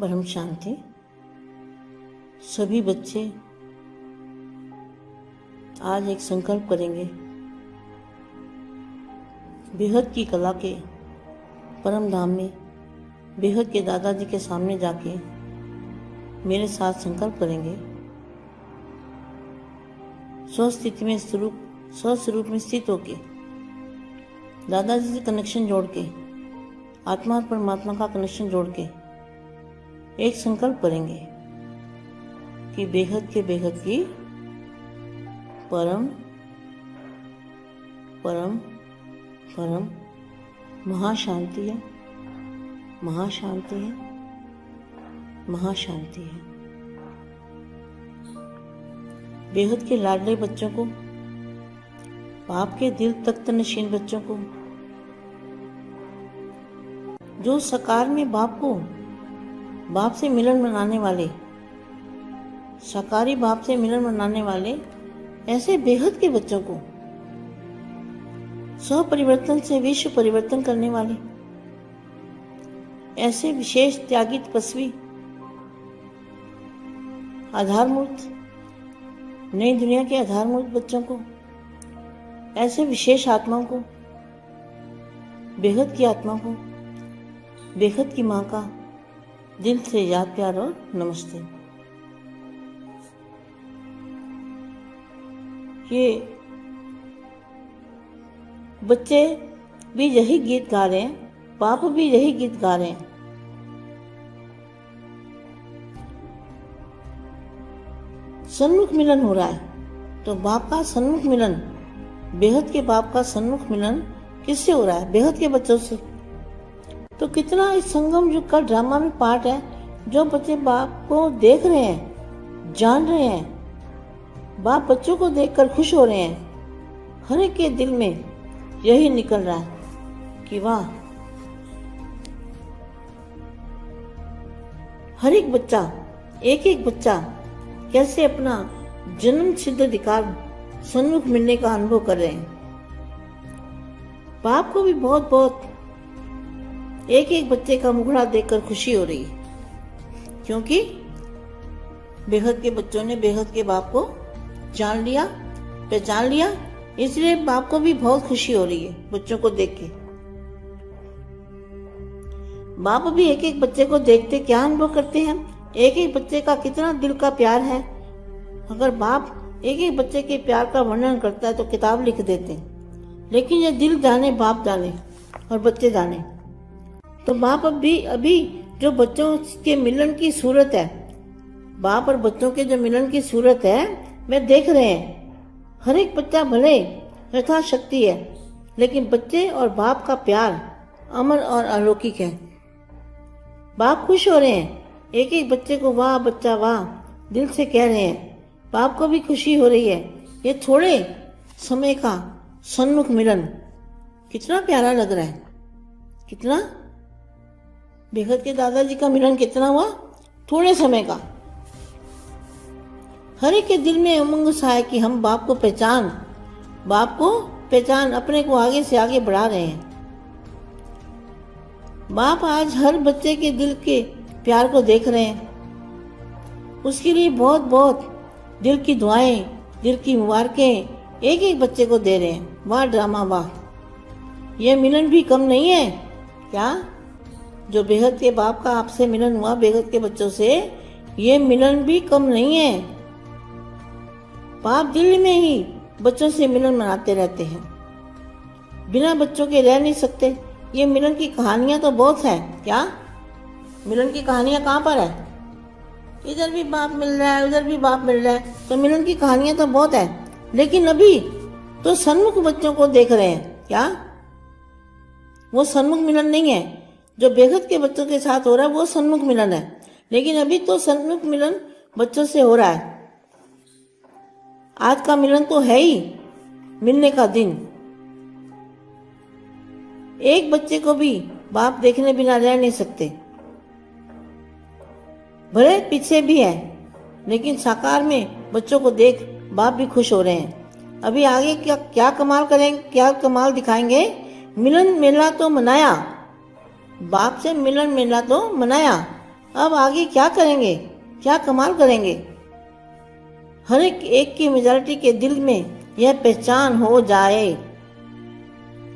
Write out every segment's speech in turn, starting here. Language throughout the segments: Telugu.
परम शांति सभी बच्चे आज एक संकल्प करेंगे। बेहद की कला के परम धाम में, बेहद के दादाजी के सामने जाके मेरे साथ संकल्प करेंगे। स्वस्थिति में स्वरूप, स्वस्वरूप में स्थित होके, दादाजी से कनेक्शन जोड़ के, आत्मा और परमात्मा का कनेक्शन जोड़ के एक संकल्प करेंगे कि बेहद के बेहद की परम परम परम महाशांति है। महाशांति है। महाशांति है। बेहद के लाडले बच्चों को, पाप के दिल तख्त नशीन बच्चों को, जो सकार में बाप को बाप से मिलन मनाने वाले शाकारी बाप से मिलन मनाने वाले, ऐसे बेहद के बच्चों को स्व परिवर्तन से विश्व परिवर्तन करने वाले, ऐसे विशेष त्यागी तपस्वी आधारमूर्त, नई दुनिया के आधारमूर्त बच्चों को, ऐसे विशेष आत्माओं को, बेहद की आत्मा को, बेहद की माँ का दिल से याद प्यार और नमस्ते। ये बच्चे भी यही गीत गा रहे हैं, बाप भी यही गीत गा रहे हैं। सन्मुख मिलन हो रहा है तो बाप का सन्मुख मिलन, बेहद के बाप का सन्मुख मिलन किससे हो रहा है? बेहद के बच्चों से। तो कितना इस संगम युग का ड्रामा में पार्ट है, जो बच्चे बाप को देख रहे हैं, जान रहे हैं, बाप बच्चों को देखकर खुश हो रहे हैं। हर एक के दिल में यही निकल रहा है कि वाह, हर एक बच्चा, एक एक बच्चा कैसे अपना जन्म सिद्ध अधिकार सन्मुख मिलने का अनुभव कर रहे हैं। बाप को भी बहुत बहुत एक एक बच्चे का मुखड़ा देखकर खुशी हो रही क्योंकि बेहद के बच्चों ने बेहद के बाप को जान लिया, पहचान लिया, इसलिए बाप को भी बहुत खुशी हो रही है बच्चों को देख के। बाप भी एक एक बच्चे को देखते क्या अनुभव करते हैं? एक एक बच्चे का कितना दिल का प्यार है। अगर बाप एक एक बच्चे के प्यार का वर्णन करता है तो किताब लिख देते लेकिन ये दिल जाने, बाप जाने और बच्चे जाने। तो बाप अभी अभी जो बच्चों के मिलन की सूरत है, बाप और बच्चों के जो मिलन की सूरत है वे देख रहे हैं। हर एक बच्चा भले यथा शक्ति है, लेकिन बच्चे और बाप का प्यार अमर और अलौकिक है। बाप खुश हो रहे हैं। एक एक बच्चे को वाह, बच्चा वाह, दिल से कह रहे हैं। बाप को भी खुशी हो रही है। ये थोड़े समय का सन्मुख मिलन। कितना प्यारा लग रहा है। कितना बेहद के दादाजी का मिलन कितना हुआ? थोड़े समय का। हर एक के दिल में उमंग सा है कि हम बाप को पहचान, बाप को पहचान अपने को आगे से आगे बढ़ा रहे हैं। बाप आज हर बच्चे के दिल के प्यार को देख रहे हैं। उसके लिए बहुत बहुत दिल की दुआएँ, दिल की मुबारकें एक एक बच्चे को दे रहे हैं। वाह, ड्रामा, वाह। यह मिलन भी कम नहीं है, क्या? जो बेहद के बाप का आपसे मिलन हुआ, बेहद के बच्चों से, ये मिलन भी कम नहीं है। बाप दिल्ली में ही बच्चों से मिलन मनाते रहते हैं। बिना बच्चों के रह नहीं सकते। ये मिलन की कहानियाँ तो बहुत है। क्या? मिलन की कहानियाँ कहाँ पर है? इधर भी बाप मिल रहा है, उधर भी बाप मिल रहा है। तो मिलन की कहानियाँ तो बहुत है। लेकिन अभी तो सन्मुख बच्चों को देख रहे हैं। क्या? वो सन्मुख मिलन नहीं है। जो बेहद के बच्चों के साथ हो रहा है, वो सन्मुख मिलन है। लेकिन अभी तो सन्मुख मिलन बच्चों से हो रहा है। आज का मिलन तो है ही, मिलने का दिन। एक बच्चे को भी बाप देखने बिना रह नहीं सकते। भले पीछे भी है, लेकिन साकार में बच्चों को देख बाप भी खुश हो रहे हैं। अभी आगे क्या क्या कमाल करेंगे क्या कमाल दिखाएँगे? मिलन मेला तो मनाया। बाप से मिलन मेला तो मनाया। अब आगे क्या करेंगे? क्या कमाल करेंगे? हर एक एक की मेजोरिटी के दिल में यह पहचान हो जाए।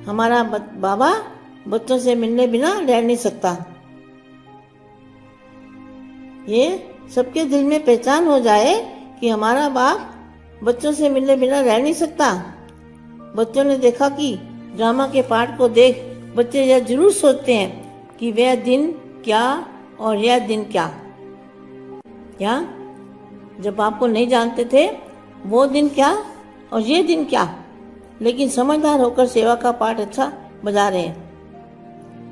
हमारा बाबा बच्चों से मिलने बिना रह नहीं सकता। ये सबके दिल में पहचान हो जाए कि हमारा बाप बच्चों से मिलने बिना रह नहीं सकता। बच्चों ने देखा कि ड्रामा के पार्ट को देख बच्चे यह ज़रूर सोचते हैं कि वह दिन क्या और यह दिन क्या। क्या जब आपको नहीं जानते थे, वो दिन क्या और ये दिन क्या। लेकिन समझदार होकर सेवा का पाठ अच्छा बजा रहे हैं।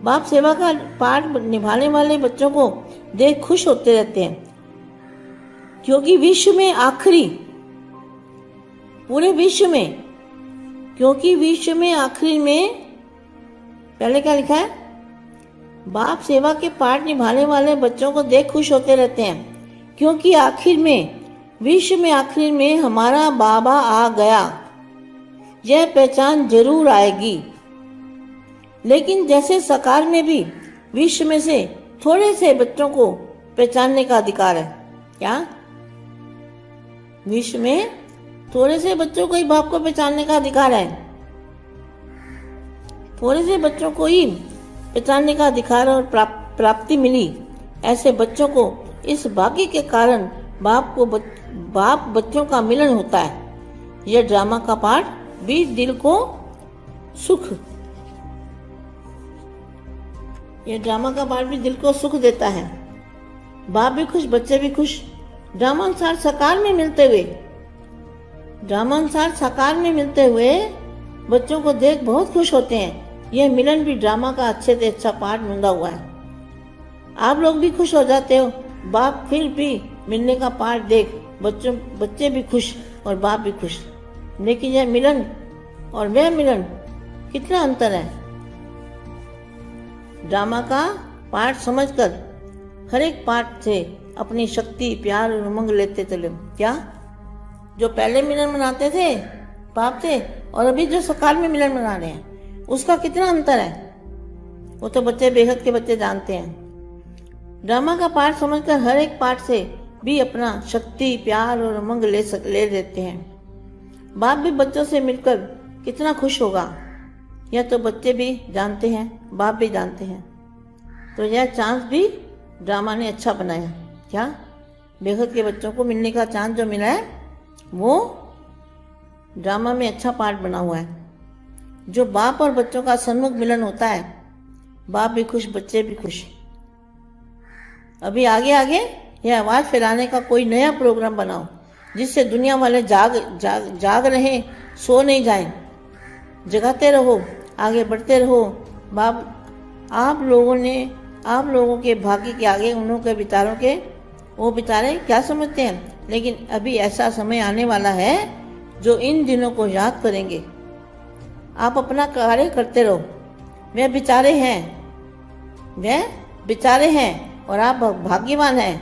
बाप सेवा का पाठ निभाने वाले बच्चों को देख खुश होते रहते हैं। क्योंकि विश्व में आखिरी, पूरे विश्व में, क्योंकि विश्व में आखिरी में, पहले क्या लिखा है? बाप सेवा के पाठ निभाने वाले बच्चों को देख खुश होते रहते हैं, क्योंकि आखिर में, विश्व में आखिर में हमारा बाबा आ गया। यह पहचान ज़रूर आएगी। लेकिन जैसे सकार में भी, विश्व में से थोड़े से बच्चों को पहचानने का अधिकार है, क्या? विश्व में थोड़े से बच्चों को ही बाप को पहचानने का अधिकार है। थोड़े से बच्चों को ही पहचानने का अधिकार और प्राप, प्राप्ति मिली। ऐसे बच्चों को इस भाग्य के कारण बाप को बच, बाप बच्चों का मिलन होता है। यह ड्रामा का पाठ भी दिल को सुख यह ड्रामा का पाठ भी दिल को सुख देता है। बाप भी खुश बच्चे भी खुश। ड्रामा अनुसार सकार में मिलते हुए ड्रामा अनुसार साकार में मिलते हुए बच्चों को देख बहुत खुश होते हैं। यह मिलन भी ड्रामा का अच्छे से अच्छा पार्ट मुंदा हुआ है। आप लोग भी खुश हो जाते हो। बाप फिर भी मिलने का पार्ट देख, बच्चों, बच्चे भी खुश और बाप भी खुश। लेकिन यह मिलन और वह मिलन कितना अंतर है? ड्रामा का पार्ट समझकर हर एक पार्ट से अपनी शक्ति, प्यार और उमंग लेते चले। क्या? जो पहले मिलन मनाते थे, बाप थे, और अभी जो सकाल में मिलन मना रहे हैं। उसका कितना अंतर है? वो तो बच्चे बेहद के बच्चे जानते हैं। ड्रामा का पाठ समझकर हर एक पाठ से भी अपना शक्ति, प्यार और उमंग ले सक, ले लेते हैं। बाप भी बच्चों से मिलकर कितना खुश होगा। यह तो बच्चे भी जानते हैं, बाप भी जानते हैं। तो यह चांस भी ड्रामा ने अच्छा बनाया। क्या? बेहद के बच्चों को मिलने का चांस जो मिला है, वो ड्रामा में अच्छा पार्ट बना हुआ है। जो बाप और बच्चों का सन्मुख मिलन होता है, बाप भी खुश, बच्चे भी खुश। अभी आगे आगे यह आवाज़ फैलाने का कोई नया प्रोग्राम बनाओ, जिससे दुनिया वाले जाग जाग जाग रहे, सो नहीं जाए। जगाते रहो, आगे बढ़ते रहो। बाप, आप लोगों ने, आप लोगों के भाग्य के आगे, उन लोगों के विचारों के, वो बेचारे क्या समझते हैं? लेकिन अभी ऐसा समय आने वाला है, जो इन दिनों को याद करेंगे। आप अपना कार्य करते रहो वे बेचारे हैं वे बेचारे हैं और आप भाग्यवान हैं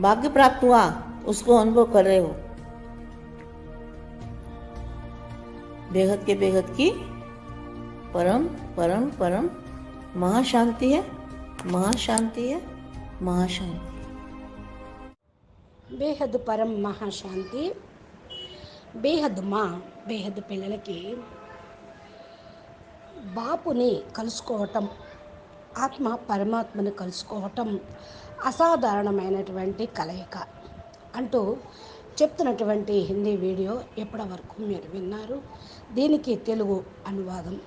भाग्य प्राप्त हुआ उसको अनुभव कर रहे हो बेहद के बेहद की परम परम परम महाशांति है महाशांति है महाशांति బేహద్ పరం మహాశాంతి బేహద్ మా బేహద్ పిల్లలకి బాపుని కలుసుకోవటం ఆత్మ పరమాత్మని కలుసుకోవటం అసాధారణమైనటువంటి కలయిక అంటూ చెప్తున్నటువంటి హిందీ వీడియో ఎప్పటి వరకు మీరు విన్నారు? దీనికి తెలుగు అనువాదం.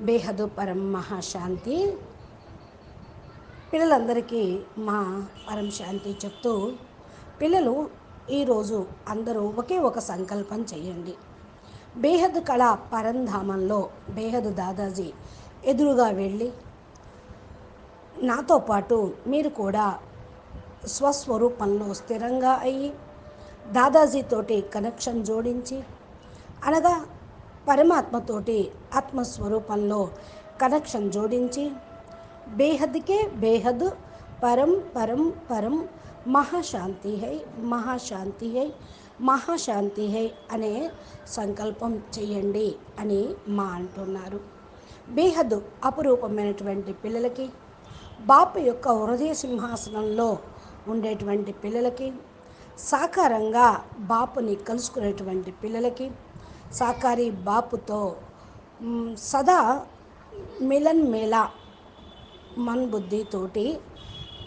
బేహదు పరం మహాశాంతి. పిల్లలందరికీ మా పరం శాంతి చెప్తూ పిల్లలు ఈరోజు అందరూ ఒకే ఒక సంకల్పం చేయండి. బేహద్ కళా పరంధామంలో బేహద్ దాదాజీ ఎదురుగా వెళ్ళి నాతో పాటు మీరు కూడా స్వస్వరూపంలో స్థిరంగా అయ్యి దాదాజీతోటి కనెక్షన్ జోడించి అనగా పరమాత్మతోటి ఆత్మస్వరూపంలో కనెక్షన్ జోడించి బేహద్కే బేహద్ పరం పరం పరం మహాశాంతి హై మహాశాంతి హై మహాశాంతి హే అనే సంకల్పం చేయండి అని మా అంటున్నారు. బేహద్ అపురూపమైనటువంటి పిల్లలకి బాపు యొక్క హృదయ సింహాసనంలో ఉండేటువంటి పిల్లలకి సాకారంగా బాపుని కలుసుకునేటువంటి పిల్లలకి సాకారి బాపుతో సదా మిలన్ మేళా మన్ బుద్ధితోటి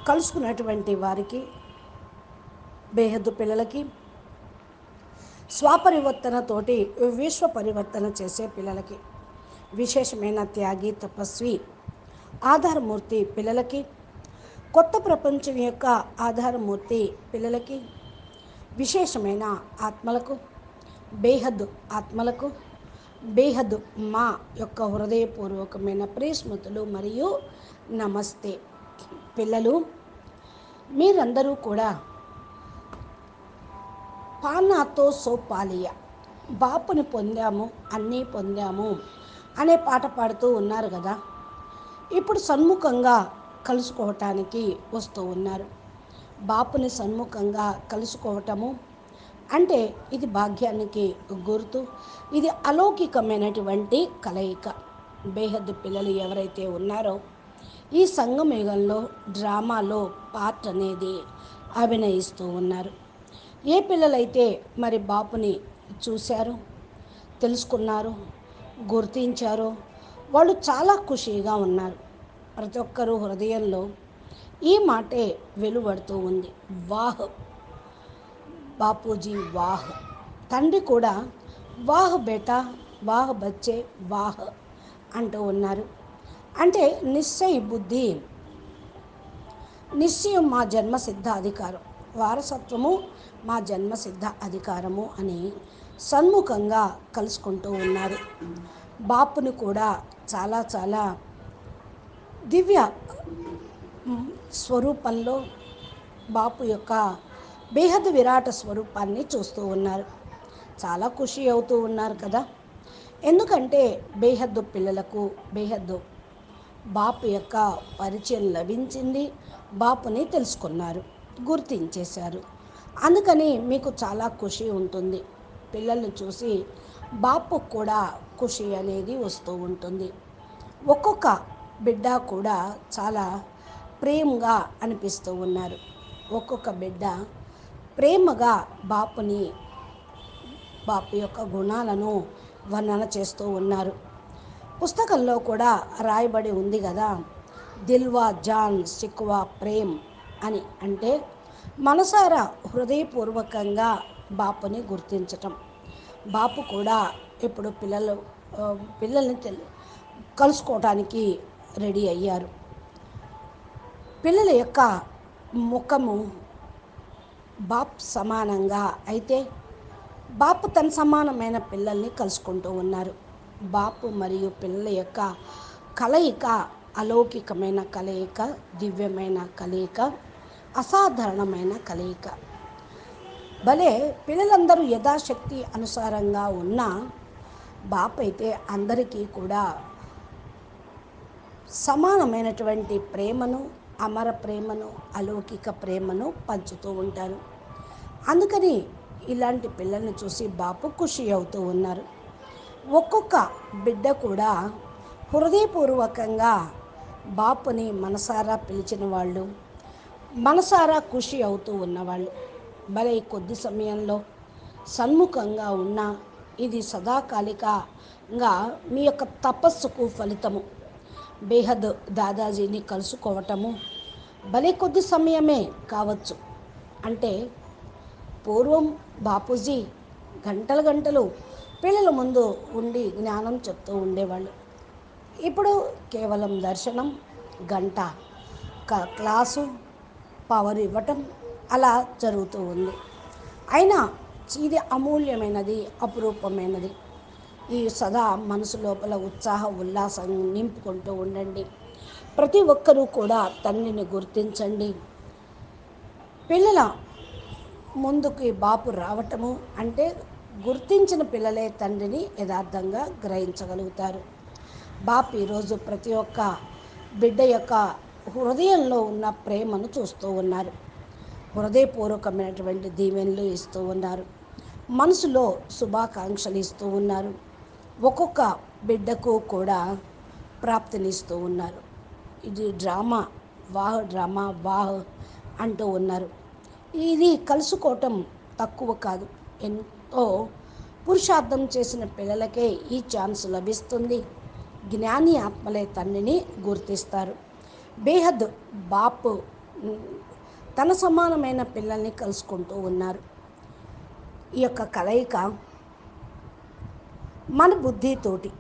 కలుసుకున్నటువంటి వారికి బేహద్దు పిల్లలకి స్వపరివర్తనతోటి విశ్వ పరివర్తన చేసే పిల్లలకి. విశేషమైన త్యాగి తపస్వి ఆధారమూర్తి పిల్లలకి. కొత్త ప్రపంచం యొక్క ఆధారమూర్తి పిల్లలకి. విశేషమైన ఆత్మలకు. బేహద్ ఆత్మలకు. బేహద్ మా యొక్క హృదయపూర్వకమైన ప్రేస్మృతులు మరియు నమస్తే. పిల్లలు మీరందరూ కూడా పానాతో సోపాలియ. బాపుని పొందాము అన్నీ పొందాము అనే పాట పాడుతూ ఉన్నారు కదా. ఇప్పుడు సన్ముఖంగా కలుసుకోవటానికి వస్తూ ఉన్నారు. బాపుని సన్ముఖంగా కలుసుకోవటము అంటే ఇది భాగ్యానికి గుర్తు. ఇది అలౌకికమైనటువంటి కలయిక. బేహద్దు పిల్లలు ఎవరైతే ఉన్నారో ఈ సంఘమేఘంలో డ్రామాలో పాత్ర అనేది అభినయిస్తూ ఉన్నారు. ఏ పిల్లలైతే మరి బాపుని చూశారు తెలుసుకున్నారు గుర్తించారో వాళ్ళు చాలా ఖుషీగా ఉన్నారు. ప్రతి ఒక్కరూ హృదయంలో ఈ మాటే వెలువడుతూ ఉంది. వాహ్! బాపూజీ వాహ్! తండ్రి కూడా వాహ్ బేటా వాహ్ బచ్చే వాహ్! అంటూ ఉన్నారు. అంటే నిశ్చయ బుద్ధి నిశ్చయం మా జన్మ అధికారం వారసత్వము మా జన్మసిద్ధ అధికారము అని సన్ముఖంగా కలుసుకుంటూ ఉన్నారు. బాపుని కూడా చాలా చాలా దివ్య స్వరూపంలో బాపు యొక్క బేహద్ విరాట స్వరూపాన్ని చూస్తూ ఉన్నారు. చాలా ఖుషి అవుతూ ఉన్నారు కదా. ఎందుకంటే బేహద్దు పిల్లలకు బేహద్దు బాపు యొక్క పరిచయం లభించింది బాపుని తెలుసుకున్నారు. గుర్తించేశారు. అందుకని మీకు చాలా ఖుషి ఉంటుంది. పిల్లల్ని చూసి బాపు కూడా ఖుషి అనేది వస్తూ ఉంటుంది. ఒక్కొక్క బిడ్డ కూడా చాలా ప్రేమగా అనిపిస్తూ ఉన్నారు. ఒక్కొక్క బిడ్డ ప్రేమగా బాపుని బాపు యొక్క గుణాలను వర్ణన చేస్తూ ఉన్నారు. పుస్తకంలో కూడా రాయబడి ఉంది కదా దిల్వా జాన్ సిక్వా ప్రేమ్ అని అంటే మనసారా హృదయపూర్వకంగా బాపుని గుర్తించటం. బాపు కూడా ఇప్పుడు పిల్లలు పిల్లల్ని కలుసుకోవటానికి రెడీ అయ్యారు. పిల్లల యొక్క ముఖము బాప్ సమానంగా అయితే బాపు తన సమానమైన పిల్లల్ని కలుసుకుంటూ ఉన్నారు. బాపు మరియు పిల్లల యొక్క కలయిక అలౌకికమైన కలయిక దివ్యమైన కలయిక అసాధారణమైన కలయిక. భలే పిల్లలందరూ యథాశక్తి అనుసారంగా ఉన్న బాప్ అయితే అందరికీ కూడా సమానమైనటువంటి ప్రేమను అమర ప్రేమను అలౌకిక ప్రేమను పంచుతూ ఉంటారు. అందుకని ఇలాంటి పిల్లల్ని చూసి బాపు ఖుషి అవుతూ ఉన్నారు. ఒక్కొక్క బిడ్డ కూడా హృదయపూర్వకంగా బాపుని మనసారా పిలిచిన వాళ్ళు మనసారా ఖుషి అవుతూ ఉన్నవాళ్ళు. భలే కొద్ది సమయంలో సన్ముఖంగా ఉన్న ఇది సదాకాలికంగా మీ యొక్క తపస్సుకు ఫలితము. బేహద్ దాదాజీని కలుసుకోవటము భలే కొద్ది సమయమే కావచ్చు. అంటే పూర్వం బాపూజీ గంటలు గంటలు పిల్లల ముందు ఉండి జ్ఞానం చెప్తూ ఉండేవాళ్ళు. ఇప్పుడు కేవలం దర్శనం గంట క- క్లాసు పవర్ ఇవ్వటం అలా జరుగుతూ ఉంది. అయినా ఇది అమూల్యమైనది అపురూపమైనది. ఈ సదా మనసు లోపల ఉత్సాహ ఉల్లాసం నింపుకుంటూ ఉండండి. ప్రతి ఒక్కరూ కూడా తండ్రిని గుర్తించండి. పిల్లల ముందుకి బాపు రావటము అంటే గుర్తించిన పిల్లలే తండ్రిని యథార్థంగా గ్రహించగలుగుతారు. బాపు ఈరోజు ప్రతి ఒక్క బిడ్డ యొక్క హృదయంలో ఉన్న ప్రేమను చూస్తూ ఉన్నారు. హృదయపూర్వకమైనటువంటి దీవెనలు ఇస్తూ ఉన్నారు. మనసులో శుభాకాంక్షలు ఇస్తూ ఉన్నారు. ఒక్కొక్క బిడ్డకు కూడా ప్రాప్తినిస్తూ ఉన్నారు. ఇది డ్రామా వాహ్ డ్రామా వాహ్ అంటూ ఉన్నారు. ఇది కలుసుకోవటం తక్కువ కాదు. ఎంతో పురుషార్థం చేసిన పిల్లలకే ఈ ఛాన్స్ లభిస్తుంది. జ్ఞాని ఆత్మలే తండ్రిని గుర్తిస్తారు. బేహద్ బాపు తన సమానమైన పిల్లల్ని కలుసుకుంటూ ఉన్నారు. ఈ యొక్క కలయిక మన బుద్ధితోటి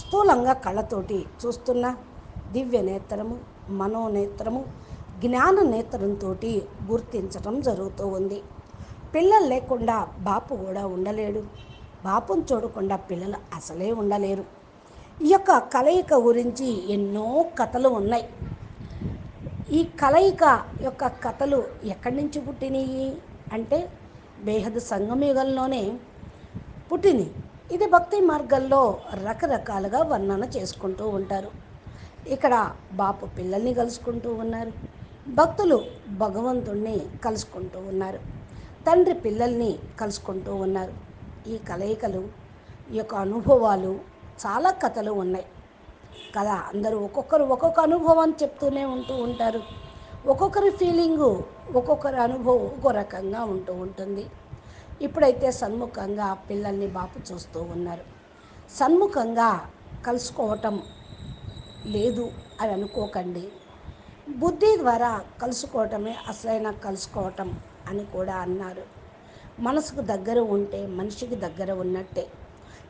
స్థూలంగా కళ్ళతోటి చూస్తున్న దివ్య నేత్రము మనోనేత్రము జ్ఞాన నేత్రంతో గుర్తించటం జరుగుతూ ఉంది. పిల్లలు లేకుండా బాపు కూడా ఉండలేడు. బాపును చూడకుండా పిల్లలు అసలే ఉండలేరు. ఈ యొక్క కలయిక గురించి ఎన్నో కథలు ఉన్నాయి. ఈ కలయిక యొక్క కథలు ఎక్కడి నుంచి పుట్టినాయి అంటే బేహద్ సంగమయుగంలోనే పుట్టింది. ఇది భక్తి మార్గంలో రకరకాలుగా వర్ణన చేసుకుంటూ ఉంటారు. ఇక్కడ బాపు పిల్లల్ని కలుసుకుంటూ ఉన్నారు. భక్తులు భగవంతుణ్ణి కలుసుకుంటూ ఉన్నారు. తండ్రి పిల్లల్ని కలుసుకుంటూ ఉన్నారు. ఈ కలయికలు ఈ యొక్క అనుభవాలు చాలా కథలు ఉన్నాయి. కదా అందరూ ఒక్కొక్కరు ఒక్కొక్క అనుభవాన్ని చెప్తూనే ఉంటూ ఉంటారు. ఒక్కొక్కరి ఫీలింగు ఒక్కొక్కరి అనుభవం ఒక్కో రకంగా ఉంటూ ఉంటుంది. ఇప్పుడైతే సన్ముఖంగా పిల్లల్ని బాపు చూస్తూ ఉన్నారు. సన్ముఖంగా కలుసుకోవటం లేదు అని అనుకోకండి. బుద్ధి ద్వారా కలుసుకోవటమే అసలైన కలుసుకోవటం అని కూడా అన్నారు. మనసుకు దగ్గర ఉంటే మనిషికి దగ్గర ఉన్నట్టే.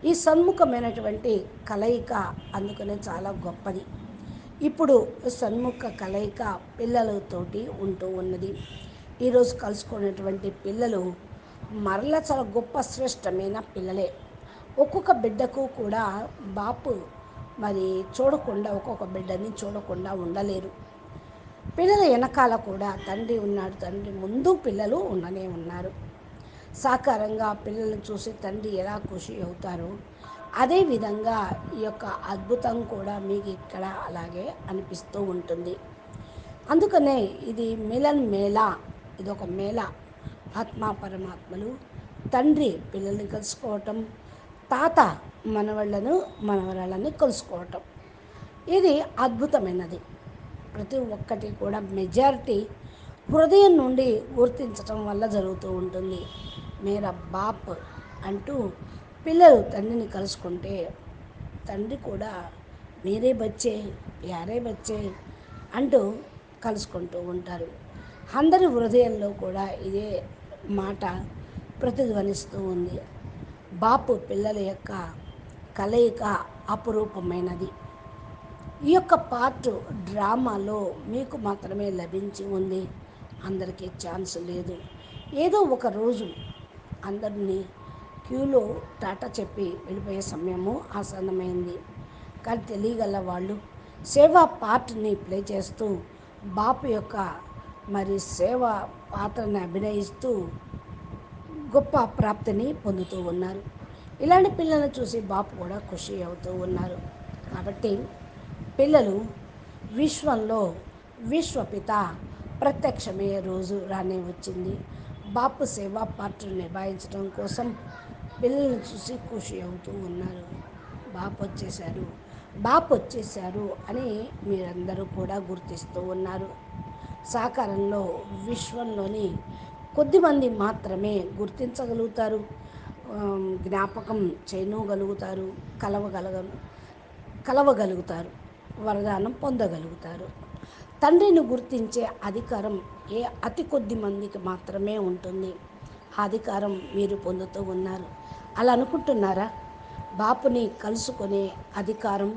ఈ సన్ముఖమైనటువంటి కలయిక అందుకనే చాలా గొప్పది. ఇప్పుడు సన్ముఖ కలయిక పిల్లలతోటి ఉంటూ ఉన్నది. ఈరోజు కలుసుకునేటువంటి పిల్లలు మరల చాలా గొప్ప శ్రేష్టమైన పిల్లలే. ఒక్కొక్క బిడ్డకు కూడా బాపు మరి చూడకుండా ఒక్కొక్క బిడ్డని చూడకుండా ఉండలేరు. పిల్లల వెనకాల కూడా తండ్రి ఉన్నాడు తండ్రి ముందు పిల్లలు ఉండనే ఉన్నారు. సాకారంగా పిల్లల్ని చూసి తండ్రి ఎలా ఖుషి అవుతారో అదేవిధంగా ఈ యొక్క అద్భుతం కూడా మీకు ఇక్కడ అలాగే అనిపిస్తూ ఉంటుంది. అందుకనే ఇది మిలన్ మేళా ఇది ఒక మేళ. ఆత్మ పరమాత్మలు తండ్రి పిల్లల్ని కలుసుకోవటం తాత మనవళ్ళను మనవరాళ్ళని కలుసుకోవటం. ఇది అద్భుతమైనది. ప్రతి ఒక్కటి కూడా మెజారిటీ హృదయం నుండి గుర్తించటం వల్ల జరుగుతూ ఉంటుంది. మేరా బాప్ అంటూ పిల్లలు తండ్రిని కలుసుకుంటే తండ్రి కూడా మీరే బచ్చే యారే బచ్చే అంటూ కలుసుకుంటూ ఉంటారు. అందరి హృదయంలో కూడా ఇదే మాట ప్రతిధ్వనిస్తూ ఉంది. బాపు పిల్లల యొక్క కలయిక అపురూపమైనది. ఈ యొక్క పార్ట్ డ్రామాలో మీకు మాత్రమే లభించి ఉంది. అందరికీ ఛాన్స్ లేదు. ఏదో ఒక రోజు అందరినీ క్యూలో టాటా చెప్పి వెళ్ళిపోయే సమయము ఆసన్నమైంది. కానీ తెలియగల వాళ్ళు సేవా పార్ట్ని ప్లే చేస్తూ బాపు యొక్క మరి సేవా పాత్రని అభినయిస్తూ గొప్ప ప్రాప్తిని పొందుతూ ఉన్నారు. ఇలాంటి పిల్లలను చూసి బాపు కూడా ఖుషి అవుతూ ఉన్నారు. కాబట్టి పిల్లలు విశ్వంలో విశ్వపిత ప్రత్యక్షమయ్యే రోజు రానే వచ్చింది. బాపు సేవా పాత్ర నిభాయించడం కోసం పిల్లల్ని చూసి ఖుషి అవుతూ ఉన్నారు. బాపు వచ్చేశారు. బాపు వచ్చేశారు అని మీరందరూ కూడా గుర్తిస్తూ ఉన్నారు. సాకారంలో విశ్వంలోని కొద్దిమంది మాత్రమే గుర్తించగలుగుతారు. జ్ఞాపకం చేయగలుగుతారు. కలవగలగ కలవగలుగుతారు. వరదానం పొందగలుగుతారు. తండ్రిని గుర్తించే అధికారం ఏ అతి కొద్ది మందికి మాత్రమే ఉంటుంది. ఆ అధికారం మీరు పొందుతూ ఉన్నారు. అలా అనుకుంటున్నారా? బాపుని కలుసుకునే అధికారం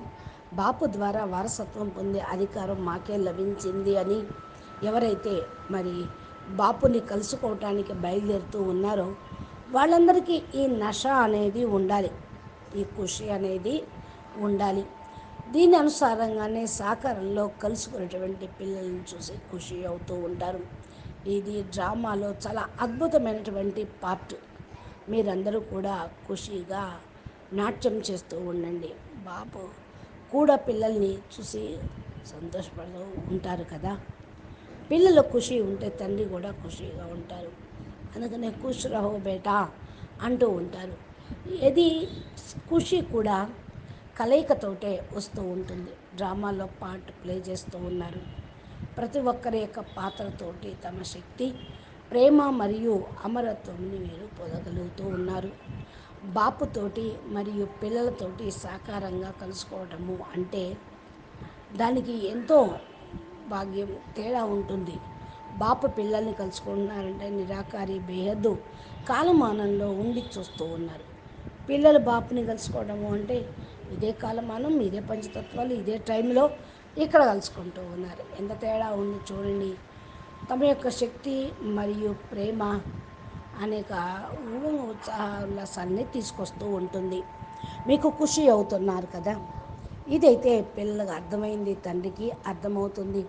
బాపు ద్వారా వారసత్వం పొందే అధికారం మాకే లభించింది అని ఎవరైతే మరి బాపుని కలుసుకోవటానికి బయలుదేరుతూ ఉన్నారో వాళ్ళందరికీ ఈ నష అనేది ఉండాలి. ఈ ఖుషి అనేది ఉండాలి. దీని అనుసారంగానే సాకారంలో కలుసుకునేటువంటి పిల్లల్ని చూసి ఖుషి అవుతూ ఉంటారు. ఇది డ్రామాలో చాలా అద్భుతమైనటువంటి పార్ట్. మీరందరూ కూడా ఖుషీగా నాట్యం చేస్తూ ఉండండి. బాబు కూడా పిల్లల్ని చూసి సంతోషపడుతూ ఉంటారు కదా? పిల్లలు ఖుషి ఉంటే తండ్రి కూడా ఖుషిగా ఉంటారు. అందుకనే ఖుష్ రహో బేటా అంటూ ఉంటారు. ఇది ఖుషి కూడా కలయికతోటే వస్తూ ఉంటుంది. డ్రామాలో పార్ట్ ప్లే చేస్తూ ఉన్నారు. ప్రతి ఒక్కరి యొక్క పాత్రతోటి తమ శక్తి ప్రేమ మరియు అమరత్వంని మీరు పొందగలుగుతూ ఉన్నారు. బాపుతోటి మరియు పిల్లలతోటి సాకారంగా కలుసుకోవటము అంటే దానికి ఎంతో భాగ్యం తేడా ఉంటుంది. బాపు పిల్లల్ని కలుసుకుంటున్నారంటే నిరాకారి బేహద్దు కాలమానంలో ఉండి చూస్తూ ఉన్నారు. పిల్లలు బాపుని కలుసుకోవడము అంటే ఇదే కాలమానం ఇదే పంచతత్వాలు ఇదే టైంలో ఇక్కడ కలుసుకుంటూ ఉన్నారు. ఎంత తేడా ఉంది చూడండి. తమ యొక్క శక్తి మరియు ప్రేమ అనేక ఉత్సాహ ఉల్లాసాన్ని తీసుకొస్తూ ఉంటుంది. మీకు ఖుషి అవుతున్నారు కదా? ఇదైతే పిల్లలకు అర్థమైంది తండ్రికి అర్థమవుతుంది.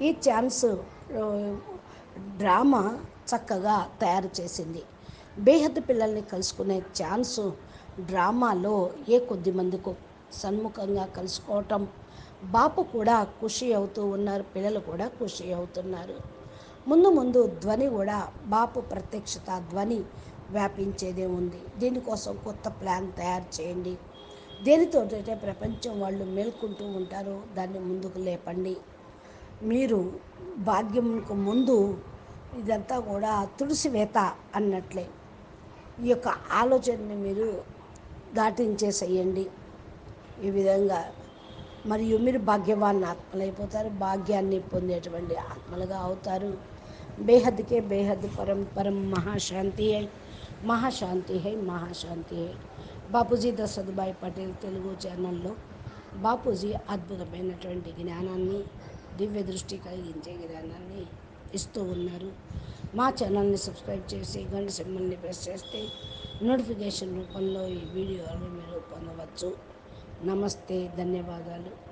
ఈ ఛాన్స్ డ్రామా చక్కగా తయారు చేసింది. బేహద్ పిల్లల్ని కలుసుకునే ఛాన్సు డ్రామాలో ఏ కొద్ది మందికో సన్ముఖంగా కలుసుకోవటం. బాపు కూడా ఖుషి అవుతూ ఉన్నారు పిల్లలు కూడా ఖుషి అవుతున్నారు. ముందు ముందు ధ్వని కూడా బాపు ప్రత్యక్షత ధ్వని వ్యాపించేదే ఉంది. దీనికోసం కొత్త ప్లాన్ తయారు చేయండి. దేనితోటైతే ప్రపంచం వాళ్ళు మేల్కుంటూ ఉంటారో దాన్ని ముందుకు లేపండి. మీరు భాగ్యంకు ముందు ఇదంతా కూడా తులసివేత అన్నట్లే. ఈ యొక్క ఆలోచనని మీరు దాటించేసేయండి. ఈ విధంగా. మరియు మీరు భాగ్యవాన్ ఆత్మలైపోతారు. భాగ్యాన్ని పొందేటువంటి ఆత్మలుగా అవుతారు. బేహద్కే బేహద్ పరం పరం మహాశాంతి హై. మహాశాంతి హై మహాశాంతి హై. బాపూజీ దశరథ్భాయ్ పటేల్ తెలుగు ఛానల్లో బాపూజీ అద్భుతమైనటువంటి జ్ఞానాన్ని దివ్య దృష్టి కలిగించే జ్ఞానాన్ని ఇస్తూ ఉన్నారు. మా ఛానల్ని సబ్స్క్రైబ్ చేసి గంట సింబల్ని ప్రెస్ చేస్తే నోటిఫికేషన్ రూపంలో ఈ వీడియోలు మీరు పొందవచ్చు. నమస్తే ధన్యవాదాలు.